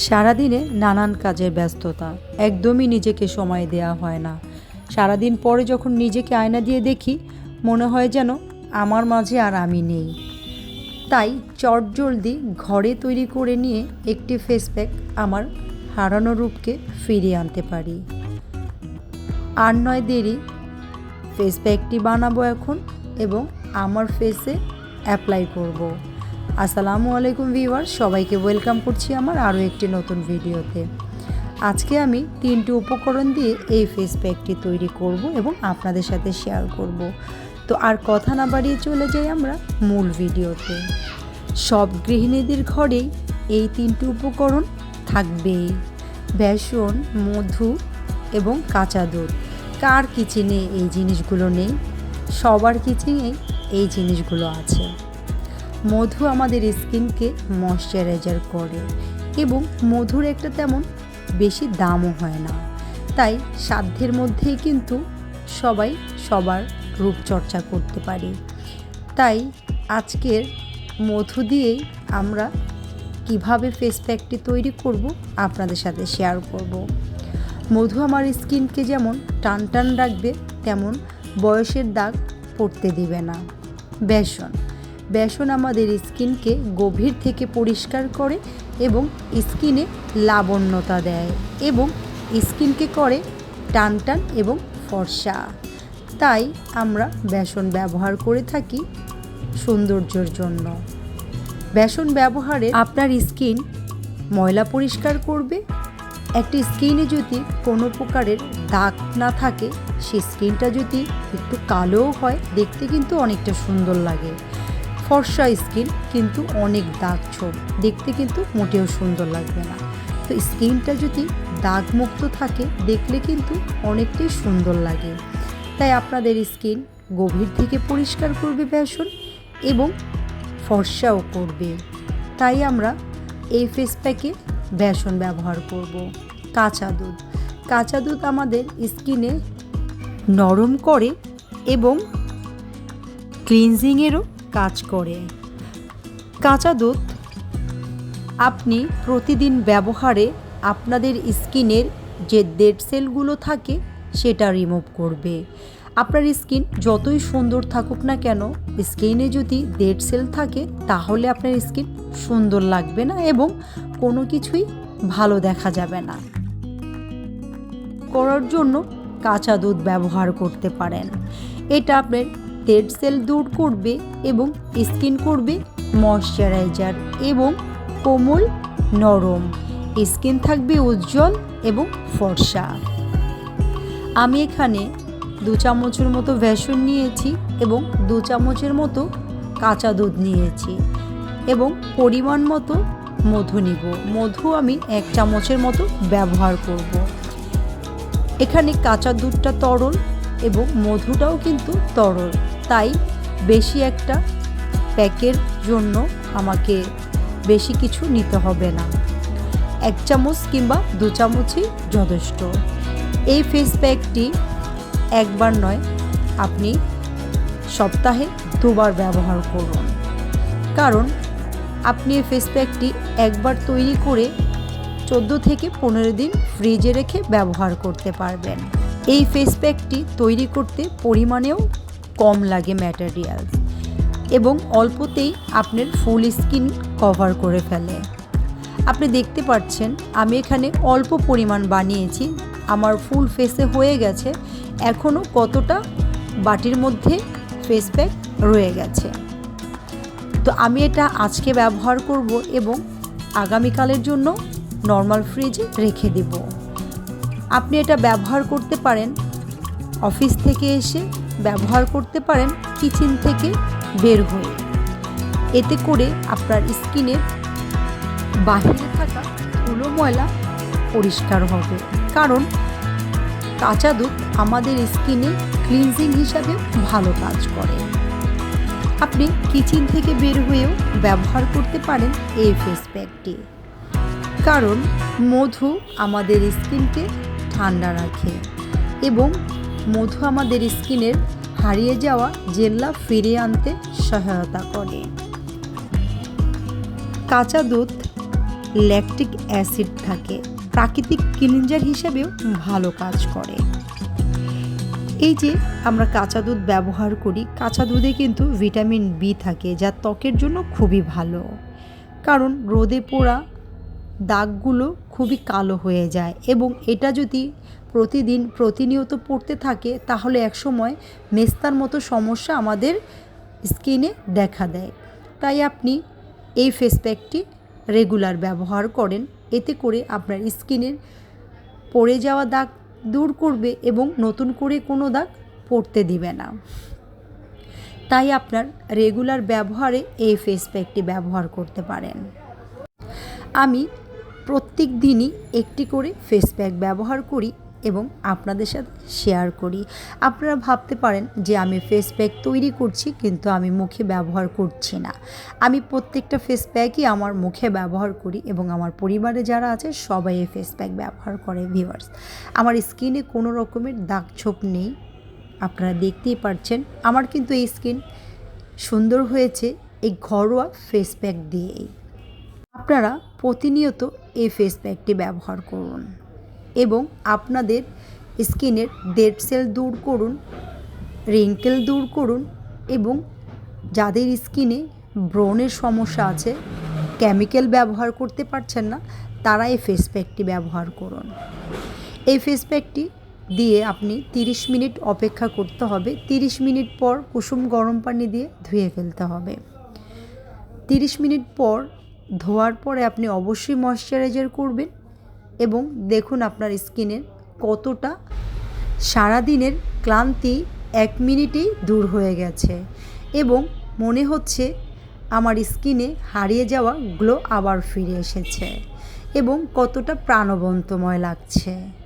সারাদিনে নানান কাজের ব্যস্ততা। একদমই নিজেকে সময় দেওয়া হয় না। সারাদিন পরে যখন নিজেকে আয়না দিয়ে দেখি, মনে হয় যেন আমার মাঝে আর আমি নেই। তাই চটজলদি ঘরে তৈরি করে নিয়ে একটি ফেস প্যাক আমার হারানো রূপকে ফিরিয়ে আনতে পারি। আর নয় দেরি ফেস প্যাকটি বানাবো এখন এবং আমার ফেসে অ্যাপ্লাই করব। আসসালামু আলাইকুম ভিউয়ার সবাইকে ওয়েলকাম করছি আমার আরও একটি নতুন ভিডিওতে। আজকে আমি তিনটি উপকরণ দিয়ে এই ফেস প্যাকটি তৈরি করব এবং আপনাদের সাথে শেয়ার করব। তো আর কথা না বাড়িয়ে চলে যাই আমরা মূল ভিডিওতে। সব গৃহিণীদের ঘরেই এই তিনটি উপকরণ থাকবেই। বেসন, মধু এবং কাঁচা দুধ। কার কিচেনে এই জিনিসগুলো নেই? সবার কিচেনেই এই জিনিসগুলো আছে। মধু আমাদের স্কিনকে ময়শ্চারাইজার করে এবং মধুর একটা তেমন বেশি দামও হয় না। তাই সাধ্যের মধ্যেই কিন্তু সবাই সবার রূপচর্চা করতে পারি। তাই আজকের মধু দিয়েই আমরা কীভাবে ফেস প্যাকটি তৈরি করব আপনাদের সাথে শেয়ার করব। মধু আমার স্কিনকে যেমন টান টান রাখবে, তেমন বয়সের দাগ পড়তে দিবে না। বেসন বেসন আমাদের স্কিনকে গভীর থেকে পরিষ্কার করে এবং স্কিনে লাবণ্যতা দেয় এবং স্কিনকে করে টান টান এবং ফর্সা। তাই আমরা বেসন ব্যবহার করে থাকি সৌন্দর্যের জন্য। বেসন ব্যবহারে আপনার স্কিন ময়লা পরিষ্কার করবে। একটি স্কিনে যদি কোনো প্রকারের দাগ না থাকে, সে স্কিনটা যদি একটু কালোও হয়, দেখতে কিন্তু অনেকটা সুন্দর লাগে। ফর্সা স্কিন, কিন্তু অনেক দাগ ছোপ। দেখতে কিন্তু মোটেও সুন্দর লাগবে না। তো স্কিনটা যদি দাগমুক্ত থাকে, দেখলে কিন্তু অনেকটাই সুন্দর লাগে। তাই আপনাদের স্কিন গভীর থেকে পরিষ্কার করবে বেসন এবং ফর্সাও করবে। তাই আমরা এই ফেস প্যাকে বেসন ব্যবহার করব। কাঁচা দুধ। কাঁচা দুধ আমাদের স্কিনে নরম করে এবং ক্লিনজিংয়েরও কাজ করে। কাঁচা দুধ, আপনি প্রতিদিন ব্যবহারে আপনাদের স্কিনের যে ডেড সেলগুলো থাকে, সেটা রিমুভ করবে। আপনার স্কিন যতই সুন্দর থাকুক না কেন, স্কিনে যদি ডেড সেল থাকে, তাহলে আপনার স্কিন সুন্দর লাগবে না এবং কোনো কিছুই ভালো দেখা যাবে না। করার জন্য কাঁচা দুধ ব্যবহার করতে পারেন। এটা আপনার ডেড সেল দূর করবে এবং স্কিন করবে ময়শ্চারাইজার এবং কোমল নরম। স্কিন থাকবে উজ্জ্বল এবং ফর্সা। আমি এখানে দু চামচের মতো বেসন নিয়েছি এবং দু চামচের মতো কাঁচা দুধ নিয়েছি এবং পরিমাণ মতো মধু নিব। মধু আমি এক চামচের মতো ব্যবহার করব। এখানে কাঁচা দুধটা তরল এবং মধুটাও কিন্তু তরল। তাই বেশি একটা প্যাকের জন্য আমাকে বেশি কিছু নিতে হবে না। এক চামচ কিংবা দু চামচই যথেষ্ট। এই ফেস প্যাকটি একবার নয়, আপনি সপ্তাহে দুবার ব্যবহার করুন। কারণ আপনি এই ফেস প্যাকটি একবার তৈরি করে চোদ্দ থেকে পনেরো দিন ফ্রিজে রেখে ব্যবহার করতে পারবেন। এই ফেস প্যাকটি তৈরি করতে পরিমাণেও কম লাগে ম্যাটেরিয়াল এবং অল্পতেই আপনার ফুল স্কিন কভার করে ফেলে। আপনি দেখতে পাচ্ছেন, আমি এখানে অল্প পরিমাণ বানিয়েছি, আমার ফুল ফেসে হয়ে গেছে, এখনও কতটা বাটির মধ্যে ফেস প্যাক রয়ে গেছে। তো আমি এটা আজকে ব্যবহার করব এবং আগামীকালের জন্য নর্মাল ফ্রিজে রেখে দেব। আপনি এটা ব্যবহার করতে পারেন অফিস থেকে এসে ব্যবহার করতে পারেন কিচেন থেকে বের হয়ে। এতে করে আপনার স্কিনের বাহিরে থাকা ধুলো ময়লা পরিষ্কার হবে। কারণ কাঁচা দুধ আমাদের স্কিনে ক্লিনজিং হিসাবে ভালো কাজ করে। আপনি কিচেন থেকে বের হয়েও ব্যবহার করতে পারেন এই ফেস প্যাকটি কারণ মধু আমাদের স্কিনকে ঠান্ডা রাখে এবং মধু আমাদের স্কিনের হারিয়ে যাওয়া জেল্লা ফিরিয়ে আনতে সহায়তা করে। কাঁচা দুধ, ল্যাকটিক অ্যাসিড থাকে, প্রাকৃতিক ক্লিনজার হিসেবেও ভালো কাজ করে। এই যে আমরা কাঁচা দুধ ব্যবহার করি, কাঁচা দুধে কিন্তু ভিটামিন বি থাকে, যা ত্বকের জন্য খুবই ভালো। কারণ রোদে পোড়া দাগগুলো খুবই কালো হয়ে যায় এবং এটা যদি প্রতিদিন প্রতিনিয়ত পড়তে থাকে, তাহলে একসময় মেস্তার মতো সমস্যা আমাদের স্কিনে দেখা দেয়। তাই আপনি এই ফেস প্যাকটি রেগুলার ব্যবহার করেন। এতে করে আপনার স্কিনের পড়ে যাওয়া দাগ দূর করবে এবং নতুন করে কোনো দাগ পড়তে দিবে না। তাই আপনার রেগুলার ব্যবহারে এই ফেস প্যাকটি ব্যবহার করতে পারেন। আমি প্রত্যেক দিনই একটি করে ফেস প্যাক ব্যবহার করি এবং আপনাদের সাথে শেয়ার করি। আপনারা ভাবতে পারেন যে আমি ফেস প্যাক তৈরি করছি কিন্তু আমি মুখে ব্যবহার করছি না। আমি প্রত্যেকটা ফেস প্যাকই আমার মুখে ব্যবহার করি এবং আমার পরিবারে যারা আছে সবাই এই ফেস প্যাক ব্যবহার করে ভিউয়ার্স আমার স্কিনে কোনো রকমের দাগ ছোপ নেই। আপনারা দেখতেই পারছেন। আমার কিন্তু এই স্কিন সুন্দর হয়েছে এই ঘরোয়া ফেস প্যাক দিয়েই। আপনারা প্রতিনিয়ত এই ফেস প্যাকটি ব্যবহার করুন এবং আপনাদের স্কিনের ডেড সেল দূর করুন রিঙ্কেল দূর করুন এবং যাদের স্কিনে ব্রণের সমস্যা আছে কেমিক্যাল ব্যবহার করতে পারছেন না, তারা এই ফেস প্যাকটি ব্যবহার করুন। এই ফেস প্যাকটি দিয়ে আপনি 30 মিনিট অপেক্ষা করতে হবে 30 মিনিট পর কুসুম গরম পানি দিয়ে ধুয়ে ফেলতে হবে। 30 মিনিট পর ধোয়ার পরে আপনি অবশ্যই ময়শ্চারাইজার করবেন এবং দেখুন আপনার স্কিনের কতটা সারাদিনের ক্লান্তি এক মিনিটেই দূর হয়ে গেছে এবং মনে হচ্ছে আমার স্কিনে হারিয়ে যাওয়া গ্লো আবার ফিরে এসেছে এবং কতটা প্রাণবন্তময় লাগছে।